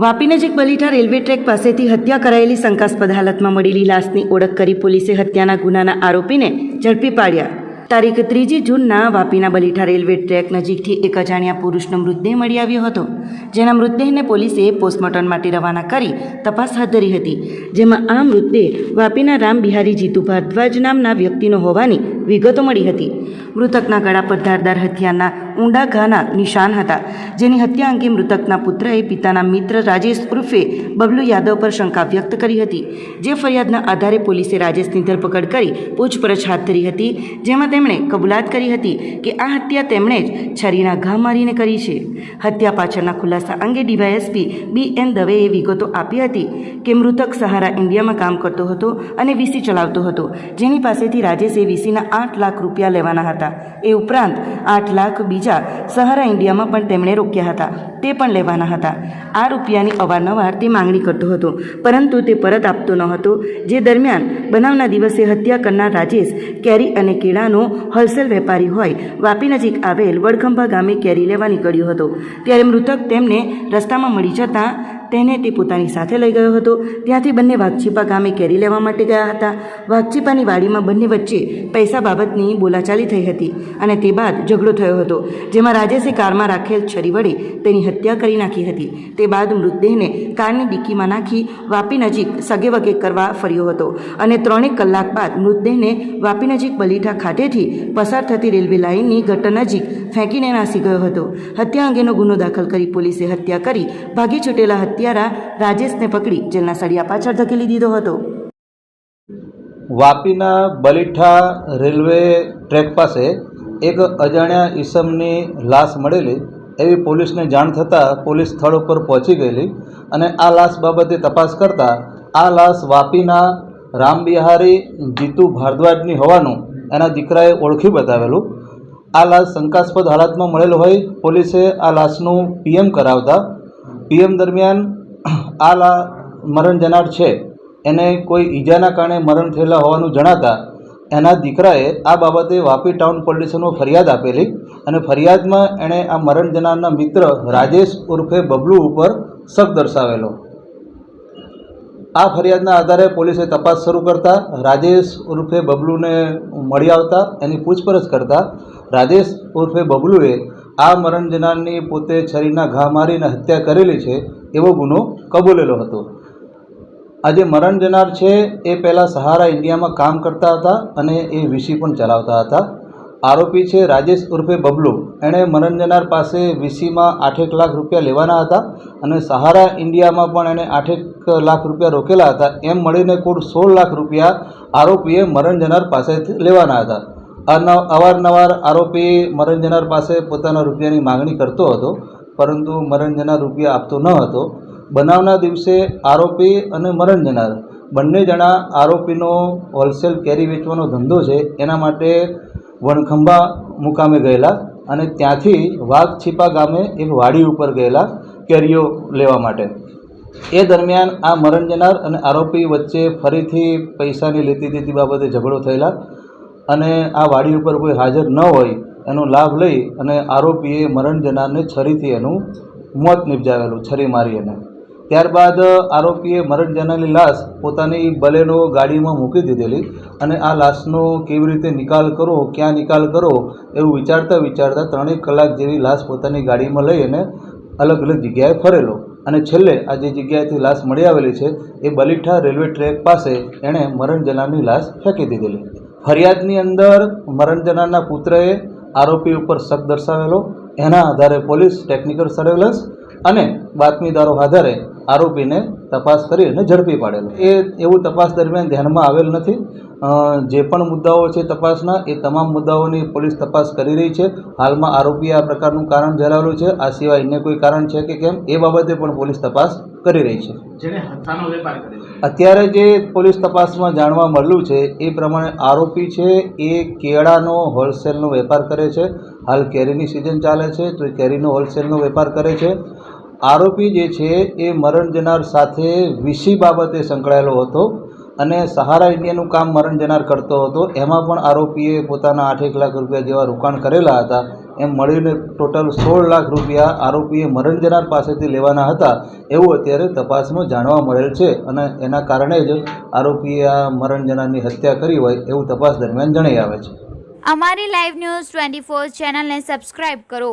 વાપી નજીક Balitha railway track પાસેથી હત્યા કરાયેલી શંકાસ્પદ હાલતમાં મળેલી લાશની ઓળખ કરી પોલીસે હત્યાના ગુનાના આરોપીને ઝડપી પાડ્યા. તારીખ ત્રીજી જૂનના વાપીના બલીઠા રેલવે ટ્રેક નજીકથી એક અજાણ્યા પુરુષનો મૃતદેહ મળી આવ્યો હતો, જેના મૃતદેહને પોલીસે પોસ્ટમોર્ટમ માટે રવાના કરી તપાસ હાથ ધરી હતી, જેમાં આ મૃતદેહ વાપીના રામ બિહારી જીતુ ભારદ્વાજ નામના વ્યક્તિનો હોવાની વિગતો મળી હતી. મૃતકના ગળા પર ધારદાર હથિયારના ઊંડા ઘાના નિશાન હતા. જેની હત્યા અંગે મૃતકના પુત્રએ પિતાના મિત્ર રાજેશ ઉર્ફે બબલુ યાદવ પર શંકા વ્યક્ત કરી હતી. જે ફરિયાદના આધારે પોલીસે રાજેશની ધરપકડ કરી પૂછપરછ હાથ ધરી હતી, જેમાં તેમણે કબૂલાત કરી હતી કે આ હત્યા તેમણે જ છરીના ઘા મારીને કરી છે. હત્યા પાછળના ખુલાસા અંગે ડીવાયએસપી બી એન દવેએ વિગતો આપી હતી કે મૃતક સહારા ઇન્ડિયામાં કામ કરતો હતો અને વીસી ચલાવતો હતો. જેની પાસેથી રાજેશે વીસીના આઠ લાખ રૂપિયા લેવાના હતા. એ ઉપરાંત આઠ લાખ બીજા સહારા ઇન્ડિયામાં પણ તેમણે રોક્યા હતા. તે પણ લેવાના હતા. આ રૂપિયાની અવારનવાર તે માંગણી કરતો હતો. પરંતુ તે પરત આપતો ન હતો. જે દરમિયાન બનાવના દિવસે હત્યા કરનાર રાજેશ કેરી અને કેળાનો હોલસેલ વેપારી હોય વાપી નજીક આવેલ વડખંભા ગામે કેરી લેવા નીકળ્યો હતો. ત્યારે મૃતક તેમને રસ્તામાં મળી જતાં તેને તે પોતાની સાથે લઈ ગયો હતો. ત્યાંથી બંને વાઘછીપા ગામે કેરી લેવા માટે ગયા હતા. વાઘછીપાની વાડીમાં બંને વચ્ચે પૈસા બાબતની બોલાચાલી થઈ હતી અને તે બાદ ઝઘડો થયો હતો, જેમાં રાજેશે કારમાં રાખેલ છરી વડે તેની હત્યા કરી નાખી હતી. તે બાદ મૃતદેહને કારની ડિક્કીમાં નાખી વાપી નજીક સગે વગે કરવા ફર્યો હતો અને ત્રણેક કલાક બાદ મૃતદેહને વાપી નજીક બલીઠા ખાતેથી પસાર થતી રેલવે લાઇનની ગટર નજીક ફેંકીને નાસી ગયો હતો. હત્યા અંગેનો ગુનો દાખલ કરી પોલીસે હત્યા કરી ભાગી છૂટેલા હત્યારા રાજેશને પકડી જેલના સળિયા પાછળ ધકેલી દીધો હતો. વાપીના બલીઠા રેલવે ટ્રેક પાસે એક અજાણ્યા ઈસમની લાશ મળેલી એવી પોલીસને જાણ થતાં પોલીસ સ્થળ ઉપર પહોંચી ગયેલી અને આ લાશ બાબતે તપાસ કરતાં આ લાશ વાપીના રામબિહારી જીતુ ભારદ્વાજની હોવાનું એના દીકરાએ ઓળખી બતાવેલું. આ લાશ શંકાસ્પદ હાલતમાં મળેલ હોય પોલીસે આ લાશનું પીએમ કરાવતા પીએમ દરમિયાન આ મરણ જનાર છે. એને કોઈ ઈજાના કારણે મરણ થયેલા હોવાનું જણાતા એના દીકરાએ આ બાબતે વાપી ટાઉન પોલીસ ફરિયાદ આપેલી અને ફરિયાદમાં એણે આ મરણ જનારના મિત્ર રાજેશ ઉર્ફે બબલુ ઉપર શક દર્શાવેલો. આ ફરિયાદના આધારે પોલીસે તપાસ શરૂ કરતા રાજેશ ઉર્ફે બબલુને મળી આવતા એની પૂછપરછ કરતા રાજેશ ઉર્ફે બબલુએ આ મરણ જનારની પોતે છરીના ઘા મારીને હત્યા કરેલી છે એવો ગુનો કબૂલેલો હતો. આ જે મરણ જનાર છે એ પહેલાં સહારા ઇન્ડિયામાં કામ કરતા હતા અને એ વીસી પણ ચલાવતા હતા. આરોપી છે રાજેશ ઉર્ફે બબલુ. એણે મરણ જનાર પાસે વીસીમાં આઠેક લાખ રૂપિયા લેવાના હતા અને સહારા ઇન્ડિયામાં પણ એણે આઠેક લાખ રૂપિયા રોકેલા હતા. એમ મળીને કુલ સોળ લાખ રૂપિયા આરોપીએ મરણ જનાર પાસેથી લેવાના હતા. અવારનવાર આરોપી મરણ જનાર પાસે પોતાના રૂપિયાની માગણી કરતો હતો, પરંતુ મરણ જનાર રૂપિયા આપતો ન હતો. બનાવના દિવસે આરોપી અને મરણ જનાર બંને જણા આરોપીનો હોલસેલ કેરી વેચવાનો ધંધો છે, એના માટે વણખંભા મુકામે ગયેલા અને ત્યાંથી વાઘછીપા ગામે એક વાડી ઉપર ગયેલા કેરીઓ લેવા માટે. એ દરમિયાન આ મરણ જનાર અને આરોપી વચ્ચે ફરીથી પૈસાની લેતી દેતી બાબતે ઝઘડો થયેલા અને આ વાડી ઉપર કોઈ હાજર ન હોય એનો લાભ લઈ અને આરોપીએ મરણ જનારને છરીથી એનું મોત નિપજાવેલું, છરી મારી એને. ત્યારબાદ આરોપીએ મરણ જનારની લાશ પોતાની બલેનો ગાડીમાં મૂકી દીધેલી અને આ લાશનો કેવી રીતે નિકાલ કરો ક્યાં નિકાલ કરો એવું વિચારતા વિચારતા ત્રણેક કલાક જેવી લાશ પોતાની ગાડીમાં લઈ અને અલગ અલગ જગ્યાએ ફરેલો. અને છેલ્લે આ જે જગ્યાએથી લાશ મળી આવેલી છે એ બલીઠા રેલવે ટ્રેક પાસે એણે મરણ જનારની લાશ ફેંકી દીધેલી. ફરિયાદની અંદર મરણ જનારના પુત્રએ આરોપી ઉપર શક દર્શાવેલો. એના આધારે પોલીસ ટેકનિકલ સર્વેલન્સ અને બાતમીદારો આધારે આરોપીને તપાસ કરી અને ઝડપી પાડેલો. એ એવું તપાસ દરમિયાન ધ્યાનમાં આવેલ નથી. જે પણ મુદ્દાઓ છે તપાસના એ તમામ મુદ્દાઓની પોલીસ તપાસ કરી રહી છે. હાલમાં આરોપીએ આ પ્રકારનું કારણ જણાવેલું છે. આ સિવાય અન્ય કોઈ કારણ છે કે કેમ એ બાબતે પણ પોલીસ તપાસ કરી રહી છે. અત્યારે જે પોલીસ તપાસમાં જાણવા મળ્યું છે એ પ્રમાણે આરોપી છે એ કેળાનો હોલસેલનો વેપાર કરે છે. હાલ કેરીની સિઝન ચાલે છે તો એ કેરીનો હોલસેલનો વેપાર કરે છે. આરોપી જે છે એ મરણ જનાર સાથે વીસી બાબતે સંકળાયેલો હતો અને સહારા ઇન્ડિયાનું કામ મરણ જનાર કરતો હતો. એમાં પણ આરોપીએ પોતાના આઠેક લાખ રૂપિયા જેવા રોકાણ કરેલા હતા. એમ મળીને ટોટલ સોળ લાખ રૂપિયા આરોપીએ મરણ જનાર પાસેથી લેવાના હતા એવું અત્યારે તપાસમાં જાણવા મળેલ છે અને એના કારણે જ આરોપીએ આ મરણ જનારની હત્યા કરી હોય એવું તપાસ દરમિયાન જણાઈ આવે છે. અમારી લાઈવ ન્યૂઝ ટ્વેન્ટી ફોર ચેનલને સબસ્ક્રાઇબ કરો.